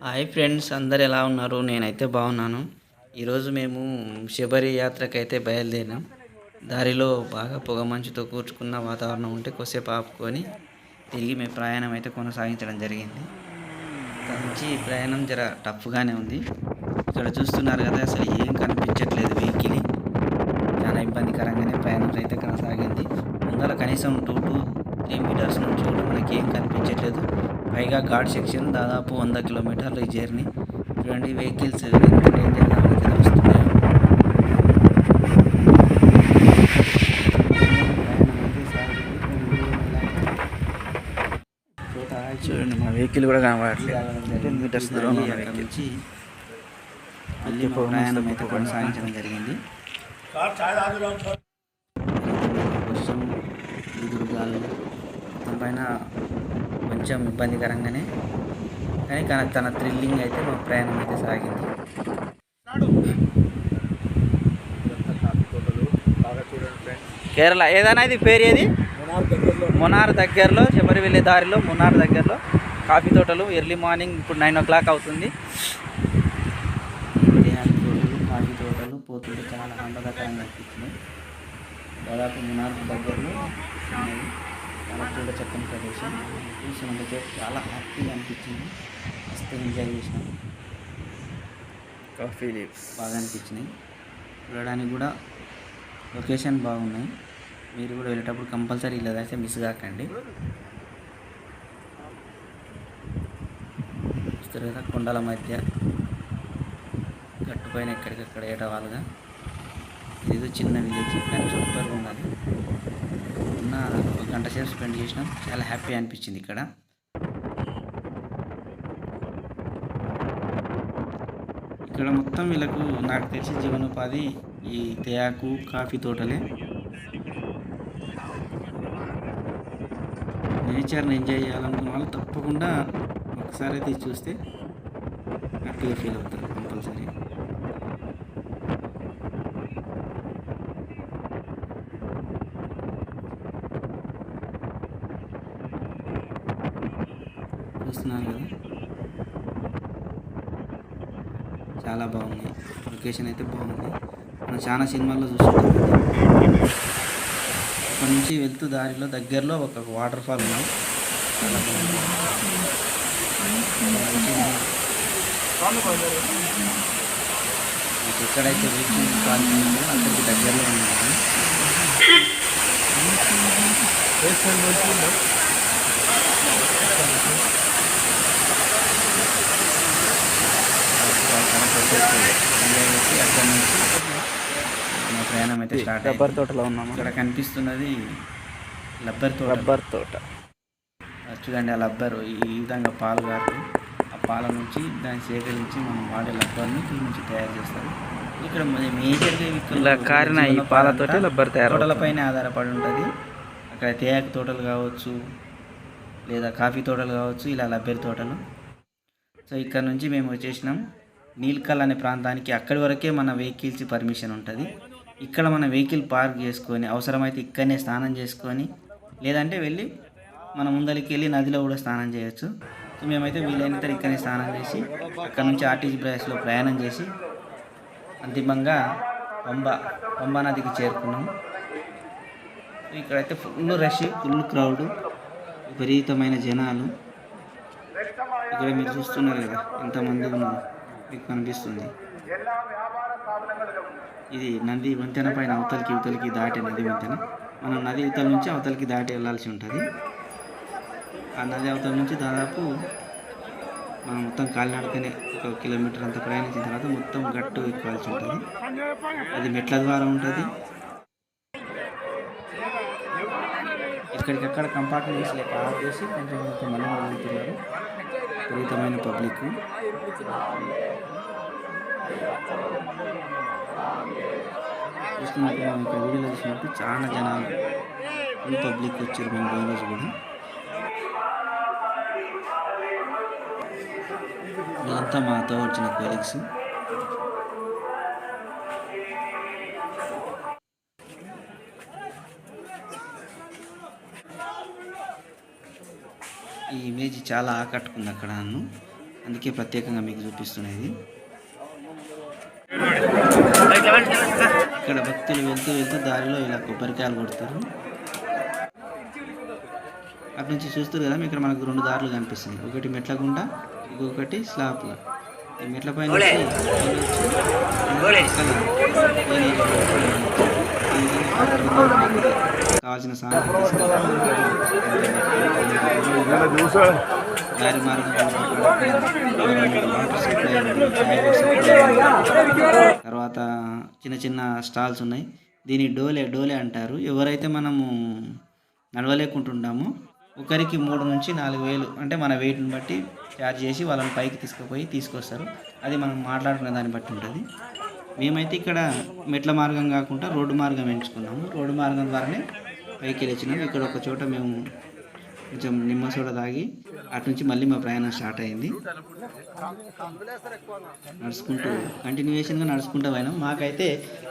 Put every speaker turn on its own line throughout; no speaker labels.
Hi friends అందరు ఎలా ఉన్నారు? నేనైతే బాగున్నాను. ఈరోజు మేము శబరి యాత్రకైతే బయలుదేరినాం. దారిలో బాగా పొగ మంచుతో కూర్చుకున్న వాతావరణం ఉంటే కొద్దిసేపు ఆపుకొని తిరిగి మేము ప్రయాణం అయితే కొనసాగించడం జరిగింది. మంచి నుంచి ప్రయాణం జర టఫ్గానే ఉంది. ఇక్కడ చూస్తున్నారు కదా అసలు ఏం కనిపించట్లేదు వెహికల్. చాలా ఇబ్బందికరంగానే ప్రయాణం అయితే కొనసాగింది. ముందర కనీసం టూ టు త్రీ మీటర్స్ నుంచి కూడా మనకి ఏం కనిపించట్లేదు. పైగా ఘాట్ సెక్షన్ దాదాపు వంద కిలోమీటర్లు ఈ జర్నీ. చూడండి వెహికల్స్ ఎంత డేంజర్గా మనకి తెలుస్తున్నాయో. చూడండి మా వెహికల్ కూడా కనబడట్లేదు. టెన్ మీటర్స్ దూరంలో వెహికల్? నుంచి మళ్ళీ ప్రయాణం అయితే కొనసాగించడం జరిగింది. వర్షం ఎదురుగాలు కొంచెం ఇబ్బందికరంగానే. కానీ తన తన థ్రిల్లింగ్ అయితే మా ప్రయాణం అయితే సాగింది. కేరళ ఏదైనా ఇది పేరు ఏది? మునార్ దగ్గరలో. శబరి వెళ్ళే దారిలో మునార్ దగ్గరలో. కాఫీ తోటలు ఎర్లీ మార్నింగ్ ఇప్పుడు నైన్ ఓ క్లాక్ అవుతుంది. కాఫీ తోటలు పోతుంటే చాలా ఆహ్లాదకరంగా అనిపించింది దాదాపు మునార్ దగ్గరలో. చూడ చక్కని ప్రదేశం. చూసినందుకే చాలా హ్యాపీగా అనిపించింది. మస్తు ఎంజాయ్ చేసినాం.
కాఫీ లీవ్స్
బాగా అనిపించినాయి. చూడడానికి కూడా లొకేషన్ బాగున్నాయి. మీరు కూడా వెళ్ళేటప్పుడు కంపల్సరీ ఇలా అయితే మిస్ కాకండి. కదా కొండల మధ్య గట్టు పైన ఎక్కడికక్కడ ఏటవాలుగా. ఇది చిన్న విలేజ్ కానీ సూపర్గా ఉన్నది. ఉన్న ఒక గంట సేపు స్పెండ్ చేసినాం. చాలా హ్యాపీ అనిపించింది ఇక్కడ. ఇక్కడ మొత్తం వీళ్ళకు నాకు తెలిసి జీవనోపాధి ఈ తేయాకు కాఫీ తోటలే. నేచర్ని ఎంజాయ్ చేయాలనుకున్న వాళ్ళు తప్పకుండా ఒకసారి అయితే చూస్తే హ్యాపీగా ఫీల్ అవుతారు కంపల్సరీ చూస్తున్నారు కదా. చాలా బాగుంది. లొకేషన్ అయితే బాగుంది. మనం చాలా సినిమాల్లో చూస్తున్నాం కదా. అక్కడ నుంచి వెళ్తూ దారిలో దగ్గరలో ఒక వాటర్ ఫాల్ ఉంది చాలా బాగుంది. మీకు ఎక్కడైతే రీచింగ్ పాయింట్ ఉందో అక్కడికి దగ్గరలో ఉంది ఎంజాయ్ చేసి అక్కడ నుంచి మా ప్రయాణం అయితే స్టార్ట్
రబ్బర్ తోటలో ఉన్నాము?
ఇక్కడ కనిపిస్తున్నది లబ్బర్ తోట.
రబ్బర్ తోట.
చూడండి ఆ లబ్బర్ ఈ విధంగా పాలు కారుతాయి ఆ పాల నుంచి దాన్ని సేకరించి మనం వాడే లబ్బర్ని దీని నుంచి తయారు చేస్తారు. ఇక్కడ మేజర్గా
ఇలా కారిన ఈ పాలతోటి రబ్బర్ తయారు
తోటలపైన ఆధారపడి ఉంటుంది. అక్కడ తేయాకు తోటలు కావచ్చు లేదా కాఫీ తోటలు కావచ్చు ఇలా లబ్బెరి తోటలు. సో ఇక్కడ నుంచి మేము వచ్చేసినాం. నీల్కల్ అనే ప్రాంతానికి అక్కడి వరకే మన వెహికల్స్ పర్మిషన్ ఉంటుంది. ఇక్కడ మన వెహికల్ పార్క్ చేసుకొని అవసరమైతే ఇక్కడనే స్నానం చేసుకొని లేదంటే వెళ్ళి మన ముందరికి వెళ్ళి నదిలో కూడా స్నానం చేయొచ్చు. సో మేమైతే వీలైనంత ఇక్కడనే స్నానం చేసి అక్కడ నుంచి ఆర్టీసీ బ్రాస్లో ప్రయాణం చేసి అంతిమంగా పంబ పంబా నదికి చేరుకున్నాం. ఇక్కడైతే ఫుల్ రష్ ఫుల్ క్రౌడ్ విపరీతమైన జనాలు. ఇక్కడ మీరు చూస్తున్నారు కదా ఎంతమంది ఉన్నారు. మీకు కనిపిస్తుంది. ఇది నది వంతెన పైన అవతలికి ఇవతలికి దాటే నది వంతెన. మనం నది ఇవతల నుంచి అవతలికి దాటి వెళ్ళాల్సి ఉంటుంది. ఆ నది అవతల నుంచి దాదాపు మనం మొత్తం కాలినడకనే ఒక కిలోమీటర్ అంత ప్రయాణించిన తర్వాత మొత్తం గట్టు ఎక్కాల్సి ఉంటుంది. అది మెట్ల ద్వారా ఉంటుంది. ఇక్కడికక్కడ కంపార్ట్మెంట్స్ లెక్క ఆఫ్ చేసి కొంచెం కొంచెం మంది వదులుతున్నారు విపరీతమైన పబ్లిక్. చూస్తున్నట్టు ఇక్కడ వీడియోలో చూసినప్పుడు చాలా జనాలు ఫుల్ పబ్లిక్ వచ్చారు మేము పోయిన రోజు కూడా. ఇదంతా మాతో వచ్చిన కొలీగ్స్ ఈ ఇమేజ్ చాలా ఆకట్టుకుంది అక్కడ నన్ను. అందుకే ప్రత్యేకంగా మీకు చూపిస్తున్నది. ఇక్కడ భక్తులు వెళ్తూ వెళ్తూ దారిలో ఇలా కొబ్బరికాయలు కొడతారు. అటు నుంచి చూస్తారు కదా ఇక్కడ మనకు రెండు దారులు కనిపిస్తుంది ఒకటి మెట్ల గుండా ఇంకొకటి స్లాబ్గా ఈ మెట్ల పైన కావాల్సిన దారి మార్గం తర్వాత చిన్న చిన్న స్టాల్స్ ఉన్నాయి. దీని డోలే డోలే అంటారు. ఎవరైతే మనము నడవలేకుంటుంటామో ఒకరికి మూడు నుంచి నాలుగు వేలు అంటే మన వెయిట్ని బట్టి ఛార్జ్ చేసి వాళ్ళని పైకి తీసుకుపోయి తీసుకొస్తారు. అది మనం మాట్లాడుకునే దాన్ని బట్టి ఉంటుంది. మేమైతే ఇక్కడ మెట్ల మార్గం కాకుండా రోడ్డు మార్గం ఎంచుకున్నాము. రోడ్డు మార్గం ద్వారానే పైకి వెళ్ళొచ్చినాము ఇక్కడ ఒక చోట మేము కొంచెం నిమ్మ సోడ తాగి అటు నుంచి మళ్ళీ మా ప్రయాణం స్టార్ట్ అయింది. నడుచుకుంటూ కంటిన్యూషన్గా నడుచుకుంటూ పోయినాం. మాకైతే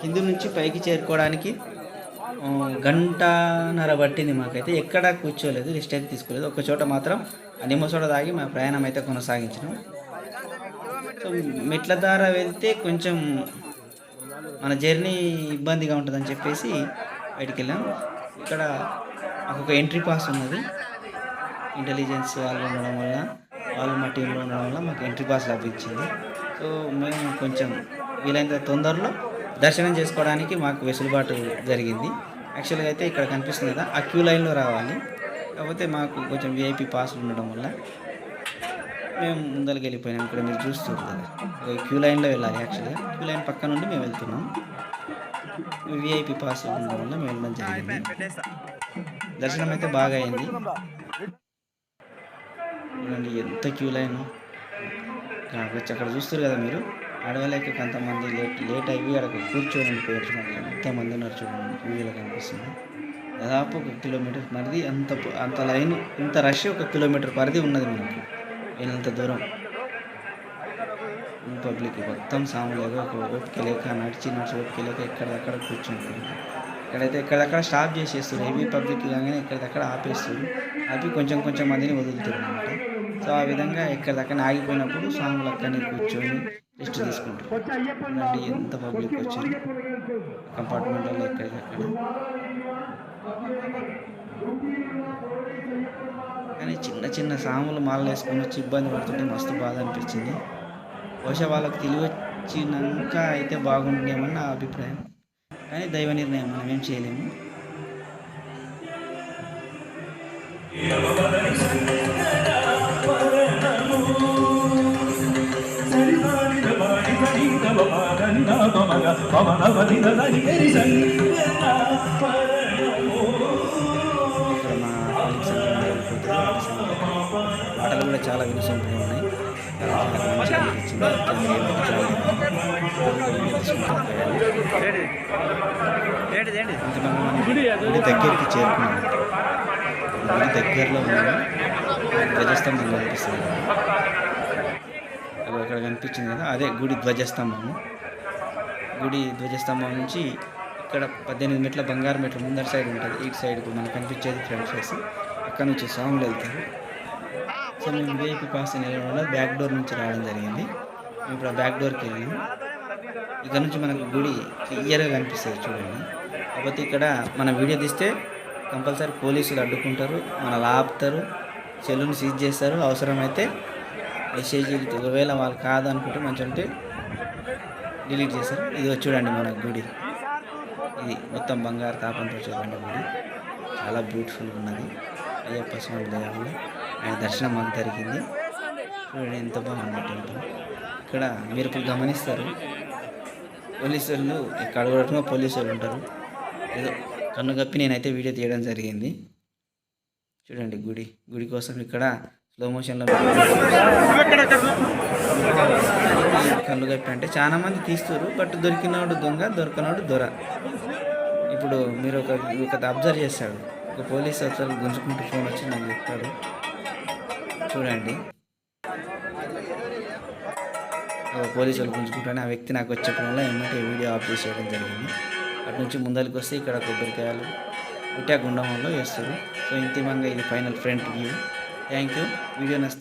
కింది నుంచి పైకి చేరుకోవడానికి గంటన్నర పట్టింది మాకైతే. ఎక్కడ కూర్చోలేదు రెస్ట్ అయితే తీసుకోలేదు. ఒక చోట మాత్రం నిమ్మ సోడ తాగి మా ప్రయాణం అయితే కొనసాగించినాం. సో మెట్ల ద్వారా వెళ్తే కొంచెం మన జర్నీ ఇబ్బందిగా ఉంటుందని చెప్పేసి బయటికి వెళ్ళాం ఇక్కడ మాకు ఒక ఎంట్రీ పాస్ ఉన్నది. ఇంటెలిజెన్స్ వాళ్ళు ఉండడం వల్ల వాళ్ళు మా టీంలో ఉండడం వల్ల మాకు ఎంట్రీ పాస్ లభించింది. సో మేము కొంచెం వీలైనంత తొందరలో దర్శనం చేసుకోవడానికి మాకు వెసులుబాటు జరిగింది. యాక్చువల్గా అయితే ఇక్కడ కనిపిస్తుంది కదా ఆ క్యూ లైన్లో రావాలి. కాకపోతే మాకు కొంచెం విఐపి పాస్లు ఉండడం వల్ల మేము ముందరికి వెళ్ళిపోయినాం. ఇక్కడ మీరు చూస్తారు కదా క్యూ లైన్లో వెళ్ళాలి యాక్చువల్గా. క్యూ లైన్ పక్క నుండి మేము వెళ్తున్నాం. విఐపి పాస్ ఉండడం వల్ల మేము వెళ్ళడం జరిగింది. దర్శనం అయితే బాగా అయింది. చూడండి ఎంత క్యూ లైన్. కాకపోతే వచ్చి అక్కడ చూస్తారు కదా మీరు. అడవలేక కొంతమంది లేట్ లేట్ అయ్యి అక్కడ కూర్చొని ఉండిపోయారు చూడండి. ఎంతమంది ఉన్నారు చూడండి. క్యూలో కనిపిస్తుంది. దాదాపు ఒక కిలోమీటర్ పరిధి అంత అంత లైన్ ఇంత రష్ ఒక కిలోమీటర్ పరిధి ఉన్నది మనకి. అయినంత దూరం? పబ్లిక్ మొత్తం సాములు ఏదో ఒక ఓపిక లేక నడిచి నడిచి ఓపిక లేక ఎక్కడెక్కడ కూర్చుంటుంది. ఎక్కడైతే ఎక్కడెక్కడ స్టాప్ చేసేస్తారు. హెవీ పబ్లిక్ కాగానే ఎక్కడిదక్కడ ఆపేస్తారు. ఆపి కొంచెం కొంచెం మందిని వదులుతారు అనమాట సో ఆ విధంగా ఎక్కడిదక్కడ ఆగిపోయినప్పుడు సాములు అక్కడనే కూర్చొని రెస్ట్ తీసుకుంటారు. ఎంత పబ్లిక్ వచ్చారు? కంపార్ట్మెంట్లో ఎక్కడికక్కడ కానీ చిన్న చిన్న సాములు మాలలు వేసుకొని వచ్చి ఇబ్బంది పడుతుంటే మస్తు బాధ అనిపించింది. బహుశా వాళ్ళకి తెలివి వచ్చినాక అయితే బాగుండేమని నా అభిప్రాయం. కానీ దైవ నిర్ణయం మనం ఏం చేయలేము. పవన చాలా వినసొంపుగా ఉన్నాయి గుడి దగ్గరికి చేరుకున్నాం గుడి దగ్గరలో ఉన్నాము ధ్వజస్తంభం కనిపిస్తుంది అక్కడ ఇక్కడ కనిపించింది కదా అదే గుడి ధ్వజస్తంభము గుడి ధ్వజస్తంభం నుంచి ఇక్కడ పద్దెనిమిది మెట్ల బంగారు మెట్ల ముందర సైడ్ ఉంటుంది ఇటు సైడ్ మనకు కనిపించేది ఫ్రంట్ ఫేస్ అక్కడ నుంచి సాంగ్లు వెళ్తారు సో మేము విఐపి పాస్ వెళ్ళడం వల్ల బ్యాక్ డోర్ నుంచి రావడం జరిగింది. మేము ఇప్పుడు ఆ బ్యాక్ డోర్కి వెళ్ళాము ఇక్కడ నుంచి మనకు గుడి క్లియర్గా కనిపిస్తుంది చూడండి. కాకపోతే ఇక్కడ మన వీడియో తీస్తే కంపల్సరీ పోలీసులు అడ్డుకుంటారు మనల్ని ఆపుతారు సెలూన్ సీజ్ చేస్తారు. అవసరమైతే మెసేజీలు ఒకవేళ వాళ్ళు కాదనుకుంటే మంచి అంటే డిలీట్ చేస్తారు. ఇది చూడండి మన గుడి. ఇది మొత్తం బంగారు తాపంతో చూడండి గుడి. చాలా బ్యూటిఫుల్గా ఉన్నది. అయ్యప్ప స్వామి దయ ఆయన దర్శనం మాకు జరిగింది. చూడండి ఎంత బాగుంది టెంపుల్. ఇక్కడ మీరు ఇప్పుడు గమనిస్తారు పోలీసు వాళ్ళు ఇక్కడ కూడా పోలీసు వాళ్ళు ఉంటారు. ఏదో కన్ను కప్పి నేనైతే వీడియో తీయడం జరిగింది. చూడండి గుడి గుడి కోసం ఇక్కడ స్లో మోషన్లో కళ్ళు కప్పి అంటే చాలా మంది తీస్తారు బట్ దొరికినోడు దొంగ దొరకనోడు దొర. ఇప్పుడు మీరు ఒక ఒక అబ్జర్వ్ చేస్తాడు ఒక పోలీస్ అసలు గుంజుకుంటూ ఫోన్ వచ్చి నాకు చెప్తాడు చూడండి. ఒక పోలీసు వాళ్ళు గుంజుకుంటానే ఆ వ్యక్తి నాకు వచ్చేటప్పుడు ఏమంటే వీడియో ఆఫ్ చేసేయడం జరిగింది. అటు నుంచి ముందరికి వస్తే ఇక్కడ కొబ్బరికాయలు ఉట్టా గుండంలో వేస్తారు. సో ఇంతిమంగా ఇది final front view. Thank you. Video నచ్చితే